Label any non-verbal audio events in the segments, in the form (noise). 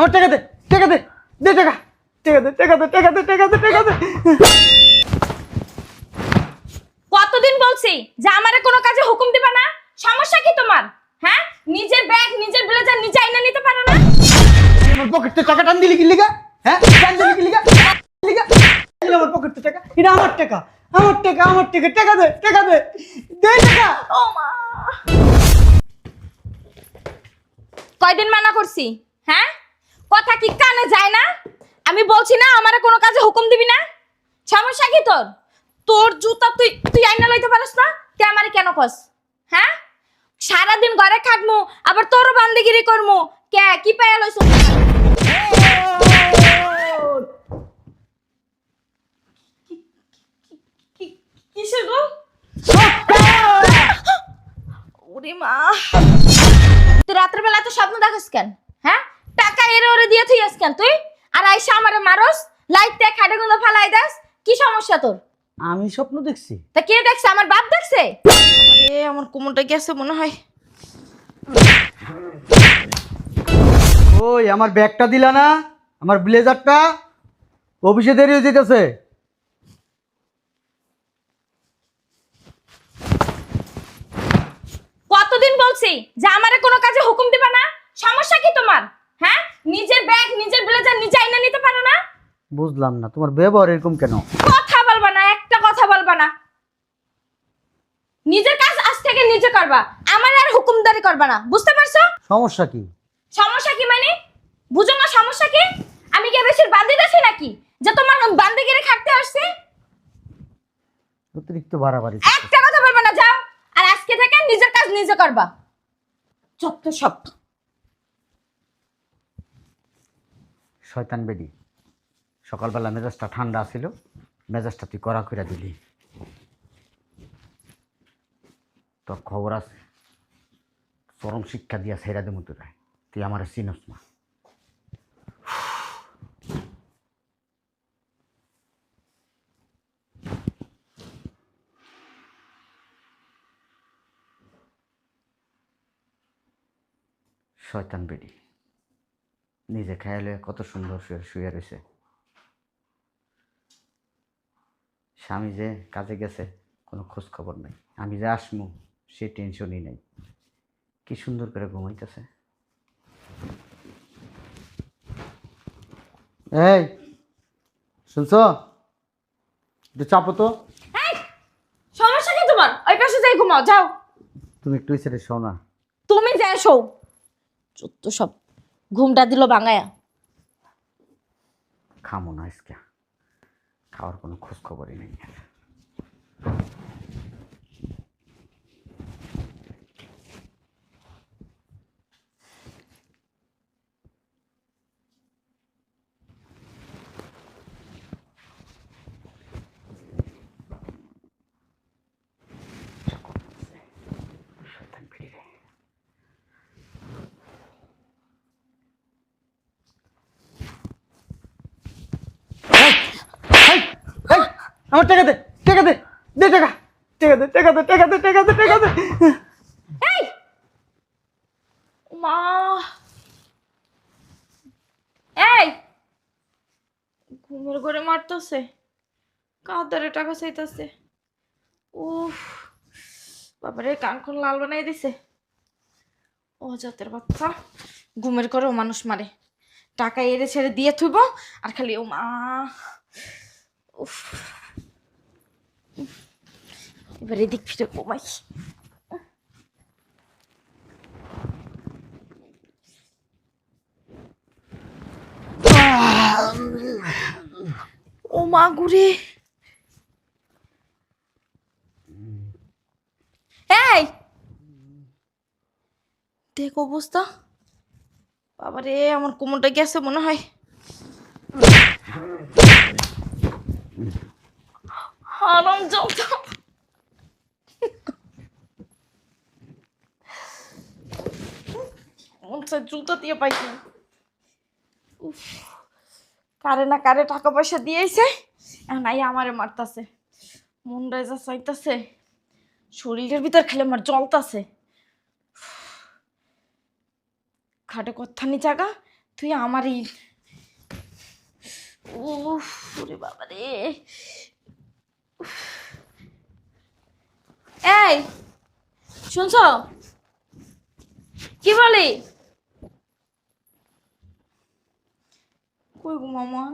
আমার টাকা দে টাকা দে দে টাকা। টাকা দে টাকা দে টাকা দে টাকা দে টাকা দে। কতদিন বলছি? যে আমারে কোনো কাজে হুকুম দিবা না সমস্যা কি তোমার? হ্যাঁ? নিজের ব্যাগ নিজের ব্লেজার নিজে আইনা নিতে পারো না? আমার পকেটে টাকা টান দিলি কি লিগা? হ্যাঁ? টান দিলি কি লিগা? লিগা? আমার পকেটে টাকা। এটা আমার টাকা। আমার টাকা আমার টাকা। টাকা দে টাকা দে। দে টাকা। ও মা। কয়দিন মানা করছি? কানে না আমি বলছি না আমার কোনো কাজে হুকুম দিবি না সমস্যা কি তোর তোর জুতা তুই তুই আইনা লইতে পারস না তুই আমারে কেন কস হ্যাঁ সারাদিন ঘরে খাটমু আবার তোরও বান্দিগিরি করমু কে কি পায়া লইছ তুই রাতের বেলা তো স্বপ্ন দেখাস কেন হ্যাঁ টাকা এরে ওরে দিয়ে তুই কেন তুই? আর আইসা আমারে মারস লাইট তে খাটে গুলো ফালাই দাস কি সমস্যা তোর? আমি স্বপ্ন দেখছি। তা কে দেখছে? আমার বাপ দেখছে? আরে আমার কোমরটা গেছে মনে হয়? ওই আমার ব্যাগটা দিলা না? আমার ব্লেজারটা? অফিসে দেরি হয়ে যেতেছে কতদিন বলছি? যে আমারে কোনো কাজে হুকুম দিবা না? সমস্যা কি তোমার? হ্যাঁ? নিজের ব্যাগ নিজের ব্লেজার নিজে আইনা নিতে পারো না? বুঝলাম না তোমার ব্যবহার এরকম কেন? কথা বলবা না একটা কথা বলবা না। নিজের কাজ আজ থেকে নিজে করবা আমার আর হুকুমদারি করবা না বুঝতে পারছ? সমস্যা কি? সমস্যা কি মানে? বুঝো না সমস্যা কি? আমি কি বেশির বান্দি দেছি নাকি? যে তোমার বান্দিগিরি খাটতে আসছে? অতিরিক্ত বাড়াবাড়ি। একটা কথা বলবা না যাও। আর আজকে থেকে নিজের কাজ নিজে করবা। যত সব শয়তান বেডি। সকালবেলা মেজাজটা ঠান্ডা ছিল মেজাজটা তুই কড়া করে দিলি। তোর খবর আছে, চরম শিক্ষা দিয়া সেরা দেবো তোরা, তুই আমার চিনস না। শয়তান বেডি। নিজে খেয়ালে কত সুন্দর শুয়ে শুয়ে রয়েছে স্বামী যে কাজে গেছে কোনো খোঁজ খবর নাই। আমি যে আসমু সে টেনশনই নাই। কি সুন্দর করে ঘুমাইতেছে। এই শুনছ? একটু চাপো তো। সমস্যা কি তোমার? ওই পাশে যাই ঘুমাও যাও। তুমি একটু ছেড়ে শো না। তুমি যাই শো যত সব। ঘুমটা দিল বাঙায়া খামো না আজকে। খাওয়ার কোনো খোঁজ খবরই নেই শয়তান বেরিয়ে রে। এই, এই, এই, আমার টাকা দে টাকা দে দে টাকা। টাকা দে টাকা দে টাকা দে টাকা দে টাকা দে। মা! এই! ঘুমের ঘরে কাদারে টাকা উফ! কানখন লাল দিছে। ও জাতের বাচ্চা। ঘুমের মানুষ মারে। টাকা এড়ে ছেড়ে দিয়ে থুইব, আর খালি ও মা। উফ! এবার এদিক ফিরে ঘুমাই ও মা গুরে এই দেখ অবস্থা বাবারে আমার কোমরটা গেছে মনে হয়। হারাম জলটা মন চায় জুতা দিয়ে পাইছি উফ কারে না কারে টাকা পয়সা দিয়েছে আই আমারে মারতাছে মনটা যা চাইতাছে শরীরের ভিতর খেলে আমার জ্বলতাছে খাটে কথানি জায়গা তুই আমারই উফ ওরে বাবা রে। এই শুনছ? কি বলি? কই গো মামা?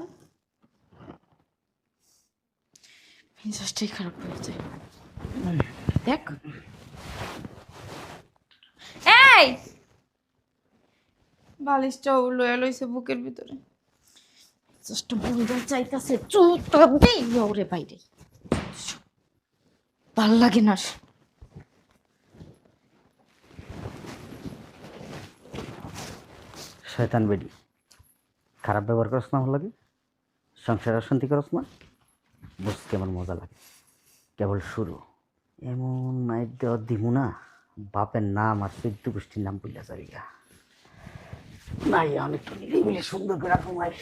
মেজাজটাই খারাপ হয়ে যায় দেখ। এই! বালিশটা লয়ে লইছে বুকের ভিতরে। জাস্ট বলতে চাইতাছে চুপটা দেই ওরে বাইরে। ভালো লাগে না। শয়তান বেডি, খারাপ ব্যবহার করস না আমার লাগে? সংসার অশান্তি করস না? বুঝতে আমার মজা লাগে। কেবল শুরু। এমন মায়ের দেওয়ার দিমু না, বাপের নাম আর চৈদ্য গোষ্ঠীর নাম বললে যাবি নাই, অনেক তো নিজেই বলে সুন্দর করে রাখো মায়ের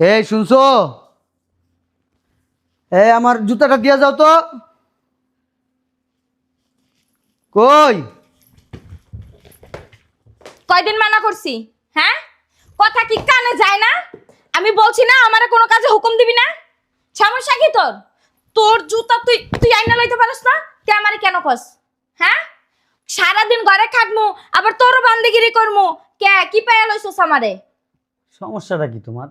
এই শুনছো? এই আমার জুতাটা দিয়ে যাও তো। কই? কয়দিন মানা করছি? হ্যাঁ? কথা কি কানে যায় না? আমি বলছি না আমারে কোনো কাজে হুকুম দিবি না? সমস্যা কি তোর? তোর জুতা তুই তুই আইনা লইতে পারিস না? তুই আমারে কেন কস? হ্যাঁ? সারাদিন ঘরে খাটমু আবার তোরও বান্দিগিরি করমু। কে কি পাইয়া লইছস আমারে? সমস্যাটা কি তোমার?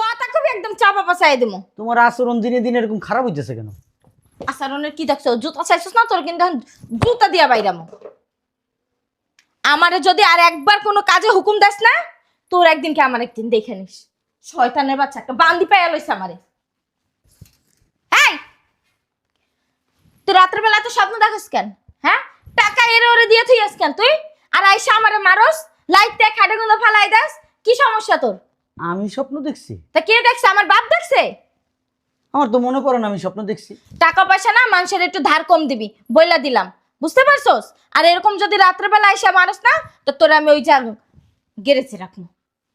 কথা কবি একদম চাপা পাচাই দিমু। তোমার আচরণ দিনে দিনে এরকম খারাপ হইতেছে কেন? আসারনের কি দেখছ? জুতা চাইছিস না তোর? কিন্তু জুতা দিয়া বাইরামু। আমারে যদি আর একবার কোনো কাজে হুকুম দাস না তোর একদিন কে আমার একদিন দেখে নিস। শয়তানের বাচ্চা একটা বান্দি পাইয়া লইছে আমারে। তুই রাত্রেবেলা তো স্বপ্ন দেখাস কেন? হ্যাঁ? টাকা এরে ওরে দিয়ে থুইয়াস কেন তুই? আর আইসা আমারে মারস লাইট দিয়ে খাটে গুঁদো ফালাই দাস কি সমস্যা তোর? আমি স্বপ্ন দেখছি। তা কে দেখছে? আমার বাপ দেখছে? আমার তো মনে পড়ে না আমি স্বপ্ন দেখছি। টাকা পয়সা না মানুষের একটু ধার কম দিবি বইলা দিলাম। বুঝতে পারছস? আর এরকম যদি রাত্রেবেলা এসে মানুষ না তো তোর আমি ওই যা গেড়েছে রাখব।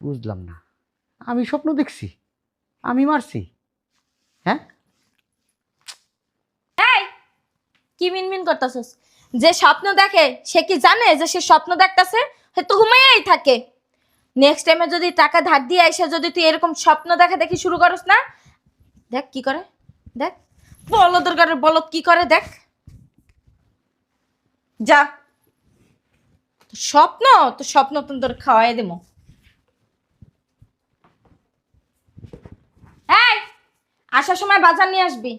বুঝলাম না। আমি স্বপ্ন দেখছি। আমি মারছি। হ্যাঁ? এই কি মিনমিন করতেছস? যে স্বপ্ন দেখে সে কি জানে যে সে স্বপ্ন দেখতাছে? সে তো ঘুমাইয়াই থাকে। নেক্সট টাইমে যদি টাকা ধার দিয়ে এসে যদি তুই এরকম স্বপ্ন দেখা দেখি শুরু করস না? দেখ কি করে? দেখ। বলদের ঘরে বলদ কি করে দেখ? যা। স্বপ্ন? তো স্বপ্ন তো তোর খাওয়াই দেবো। এই আসার সময় বাজার নিয়ে আসবি।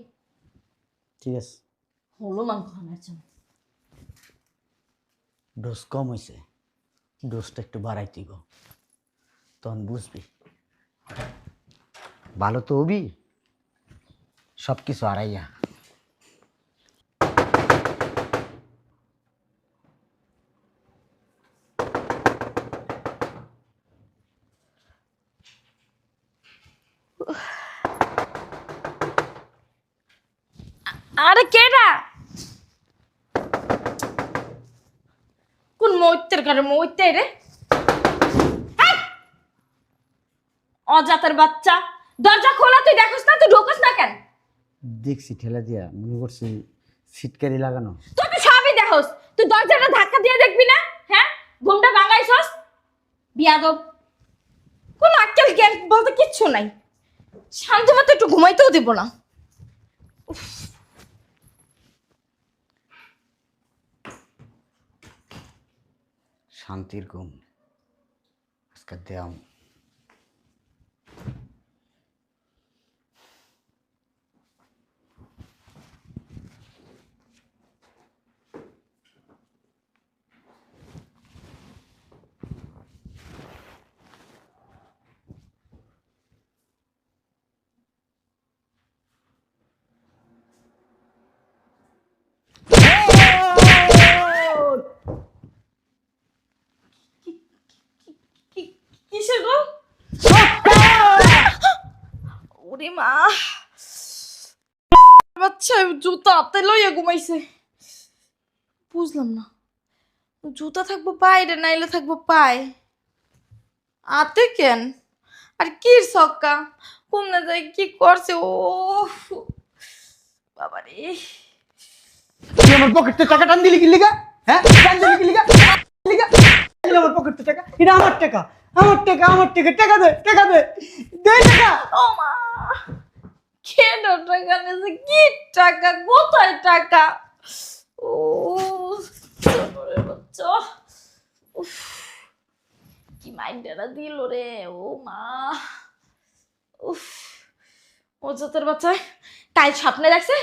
ঠিক আছে। হলো মাংস জন্য। ডোজ কম হয়েছে ডোজটা একটু বাড়াই দিব। তখন বুঝবি। ভালো তো হবি সব কিছু আড়াইয়া আরে কোন মৈত্যের ঘরে মৈত্যে রে এই! অজাতের বাচ্চা। দরজা খোলা তুই দেখোস না তুই ঢোকস না কেন? দেখছি ঠেলা দিয়া মনে করছি সিটকারি লাগানো। তুই তো সবই দেখোস। তুই দরজাটা ধাক্কা দিয়ে দেখবি না? হ্যাঁ? ঘুমটা ভাঙাইছস? বিয়াদব। কোন আক্কেল জ্ঞান বলতে কিচ্ছু নাই। শান্তি মতো একটু ঘুমাইতেও দিব না। শান্তির ঘুম। আজকে দেয়াম কি- কিসের গো ওরে মা বাচ্চা জুতা হাতে লইয়া ঘুমাইছে। বুঝলাম না। জুতা থাকব বাইরে নাইলে থাকব পায়ে। আতে কেন? আর কি সক্কা কি করছে? ও বাবারে। তুই আমার পকেটে টাকা টান দিলি কি লিগা? হ্যাঁ? টান দিলি কি লিগা? লিগা? আমার পকেটে টাকা। এটা আমার টাকা। আমার টাকা আমার টাকা। টাকা দে টাকা দে। দে টাকা। ও মা। কেন টাকা নিয়েছে? কি টাকা? কোথায় টাকা? ও বাচ্চা। উফ, কি মাইন্ডারা দিল রে? ও মা। উফ ও জাতের বাচ্চা। কাল স্বপ্নে দেখছে?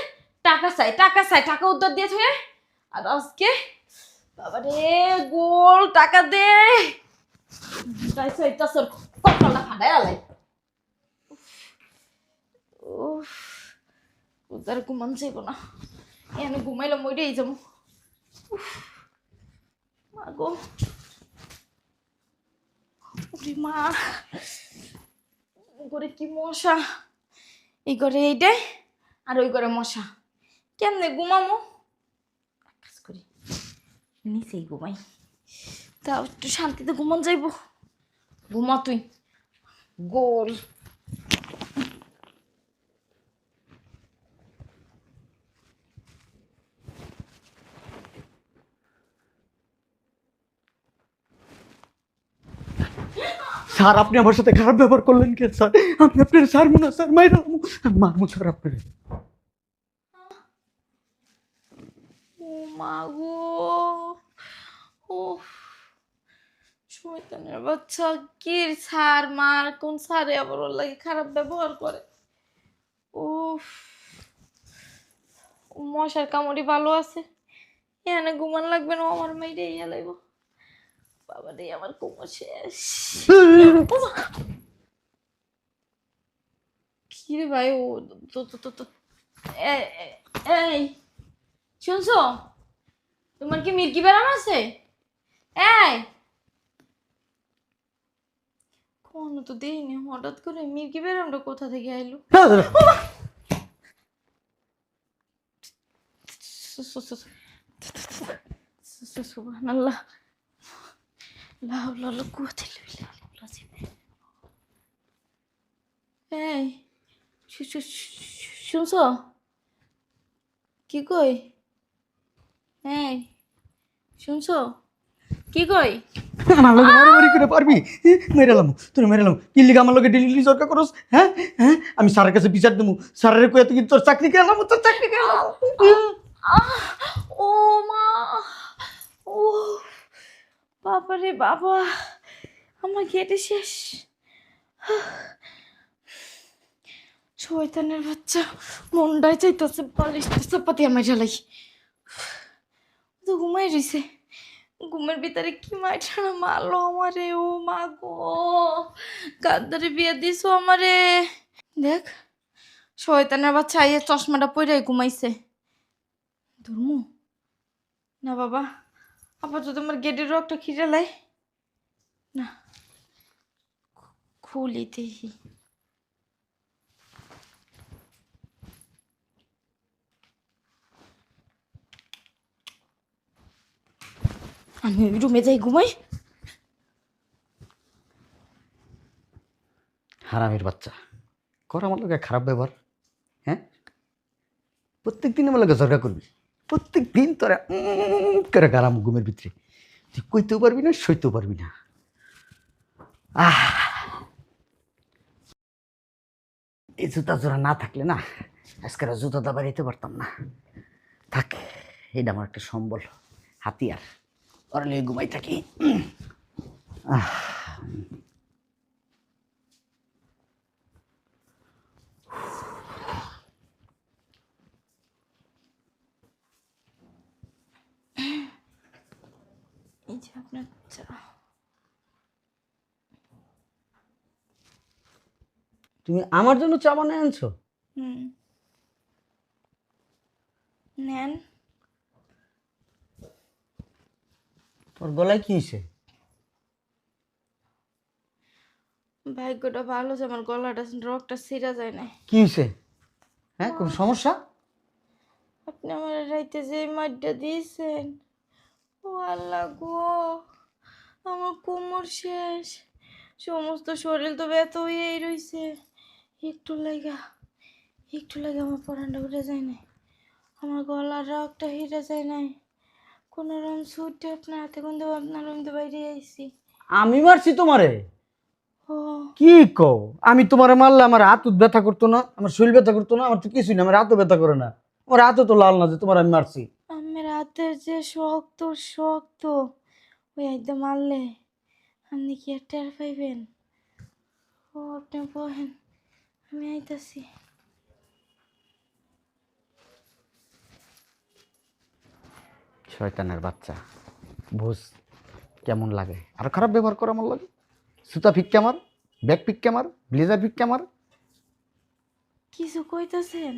টাকা চাই টাকা চাই টাকা উদ্ধার দিয়ে থাকে আর আজকে বাবা রে গোল টাকা দে। তাই সর কপালটা ফাটাই আলাই। উফ উদ্ধার ঘুমান যাইব না। এনে ঘুমাইলাম ওইটাই যাব উফ, মা গো ওরে মা করে কি মশা? এই ঘরে এইটাই আর ওই ঘরে মশা। কেমনে ঘুমামো? কাজ করি নিচেই ঘুমাই। তাও একটু শান্তিতে ঘুমান যাইব। ঘুমা তুই। গোল। স্যার, আপনি আমার সাথে খারাপ ব্যবহার করলেন কেন, স্যার? আমি আপনার স্যার মনে স্যার মাইরা মারমু স্যার আপনার ও ও শয়তানের বাচ্চা, কি সার মার কোন সারে আবার ওর লাগে খারাপ ব্যবহার করে? ও মশার কামড়ি ভালো আছে। এখানে ঘুমান লাগবে না আমার মাইরে, ইয়া লাগবো। বাবা রে আমার কোমর শেষ। কি রে ভাই ও তো তো তো এই শুনছো? তোমার কি মির্কি ব্যারাম আছে? এই! কোনো তো দেইনি হঠাৎ করে মির্কি ব্যারামটা কোথা থেকে আইলো? (laughs) সুবহানাল্লাহ। হাওলা ওয়ালা কুওয়াতা ইল্লা বিল্লাহ এই শুনছো কি কই এই শুনছো কি কই আমার লগে মারামারি করে পারবি মেরালাম তুই মেরালাম কি লিগা আমার লগে ডেলি সরকার করস হ্যাঁ হ্যাঁ আমি স্যারের কাছে বিচার দেবো স্যারের কয়ে তুই তোর চাকরি গেলাম তোর চাকরি আহ, ও মা ও বাবা রে বাবা, আমার গেটে শেষ। শয়তানের বাচ্চা মনটাই চাইতেছে বালিশটা চাপাতি আমার জ্বালাই। তো ঘুমাই রইছে। ঘুমের ভিতরে কি মাইঠানা মারলো আমারে? ও মা গো গাদ্দারে বিয়ে দিছো আমারে? দেখ, শয়তানের বাচ্চা আইয়ে চশমাটা পরে ঘুমাইছে। ধর্মু। না বাবা। আপাতত আমার গেটের রকটা খিজে লাই? না। খুলি আমি ওই রুমে যাই ঘুমাই। হারামের বাচ্চা। কর আমার লোকে খারাপ ব্যবহার হ্যাঁ? প্রত্যেক দিন আমার লোকে করবি। প্রত্যেক দিন তোরা করে গারাম ঘুমের ভিতরে। তুই কইতেও পারবি না, সইতেও পারবি না। আহ! এই জুতা জোড়া না থাকলে না আজকের দাবার দিতে পারতাম না। থাক, এটা আমার একটা সম্বল, হাতিয়ার। ওরা লিয়ে ঘুমাই থাকি। আহ! এই যে আপনার চা তুমি আমার জন্য চা বানিয়ে আনছো হুম। নেন। তোর গলায় কি হয়েছে ভাগ্যটা ভালো যে আমার গলাটা রকটা সিরা যায় না কি হয়েছে হ্যাঁ কোনো সমস্যা? আপনি আমার রাইতে যে মাড্ডা দিয়েছেন ও আল্লাহ গো আমার কোমর শেষ। সমস্ত শরীর তো ব্যথা হয়েই রইছে। একটু লাগা একটু লাগা আমার পরানটা উঠে যায় না আমার গলার রকটা হিটে যায় নাই। কোনো রকম ছুটে আপনার হাতে কিন্তু আপনার রুম তো বাইরে আইছি। আমি মারছি তোমারে? কি কও? আমি তোমারে মারলে আমার হাত ব্যথা করতো না আমার শরীর ব্যথা করতো না আমার তো কিছুই না আমার হাতও ব্যথা করে না। আমার হাতও তো লাল না যে তোমার আমি মারছি? আমার হাতের যে শক্ত শক্ত। ওই একদম মারলে। আপনি কি আর টের পাইবেন? ও আপনি বহেন। আমি আইতাছি। শয়তানের বাচ্চা বুঝ কেমন লাগে? আর খারাপ ব্যবহার করা আমার লাগে? সুতা ফিক্কে আমার ব্যাগ ফিক্কে আমার ব্লেজার ফিক্কে আমার কিছু কইতাছেন?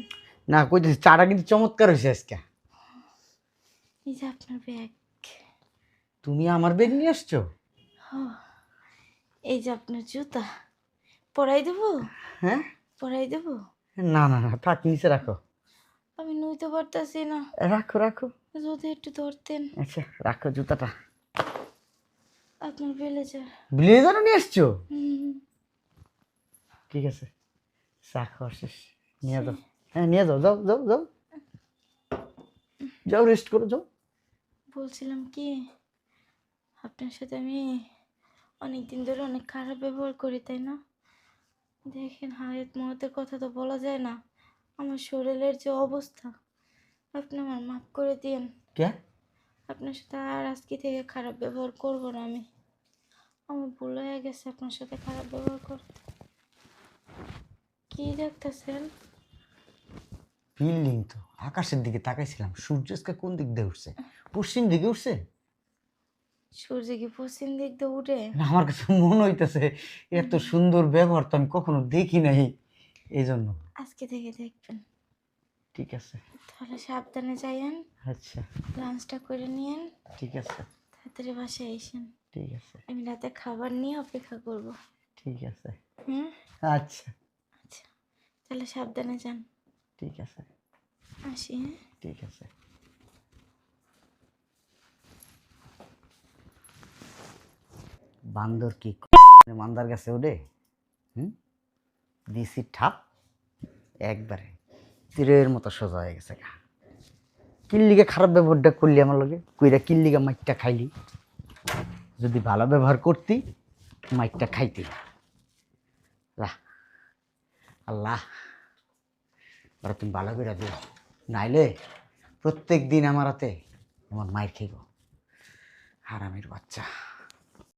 না কইতেছি চাটা কিন্তু চমৎকার হয়েছে আজকে। এই যে আপনার ব্যাগ। তুমি আমার ব্যাগ নিয়ে আসছো? এই যে আপনার জুতা। পরাই দেবো? হ্যাঁ? পরাই দেবো? না না না থাক নিচে রাখো। আমি নইতে পারতাছি না। রাখো রাখো। যদি একটু ধরতেন। আচ্ছা রাখো জুতাটা। আপনার ব্লেজার। ব্লেজারও নিয়ে আসছো? ঠিক আছে চা খাওয়া শেষ। নিয়ে যাও। হ্যাঁ নিয়ে যাও যাও যাও যাও। যাও রেস্ট করো যাও। বলছিলাম কি আপনার সাথে আমি অনেক দিন ধরে অনেক খারাপ ব্যবহার করি তাই না? দেখেন হায়াত মহতের কথা তো বলা যায় না। আমার শরীরের যে অবস্থা আপনি আমার মাফ করে দিন কে? আপনার সাথে আর আজকে থেকে খারাপ ব্যবহার করব না আমি। আমার ভুল হয়ে গেছে আপনার সাথে খারাপ ব্যবহার করতে কি দেখতেছেন? বিল্ডিং তো আকাশের দিকে তাকাইছিলাম সূর্য আজকে কোন দিক দিয়ে উঠছে? পশ্চিম দিকে উঠছে? সূর্য কি পশ্চিম দিক দিয়ে উঠে? না, আমার কাছে মনে হইতেছে এত সুন্দর ব্যবহার তো আমি কখনো দেখি নাই। এই জন্য আজকে থেকে দেখবেন। ঠিক আছে। তাহলে সাবধানে যাইয়েন। আচ্ছা। লাঞ্চটা করে নিয়েন। ঠিক আছে। তাড়াতাড়ি বাসায় এসেন। ঠিক আছে। আমি রাতে খাবার নিয়ে অপেক্ষা করব। ঠিক আছে। হুম? আচ্ছা। আচ্ছা। তাহলে সাবধানে যান। ঠিক আছে। আসি। ঠিক আছে। বান্দর কি মান্দার কাছে ওঠে হুম? দিছি ঠাপ, একবারে তীরের মতো সোজা হয়ে গেছে গা। কিল্লিগে খারাপ ব্যবহারটা করলি আমার লগে, কইরা কিল্লিগা মাইকটা খাইলি। যদি ভালো ব্যবহার করতি মাইকটা খাইতি। আল্লাহ আল্লাহ তুমি ভালো করে দিও। নাইলে প্রত্যেক দিন আমার হাতে আমার মায়ের খাইব হারামের বাচ্চা।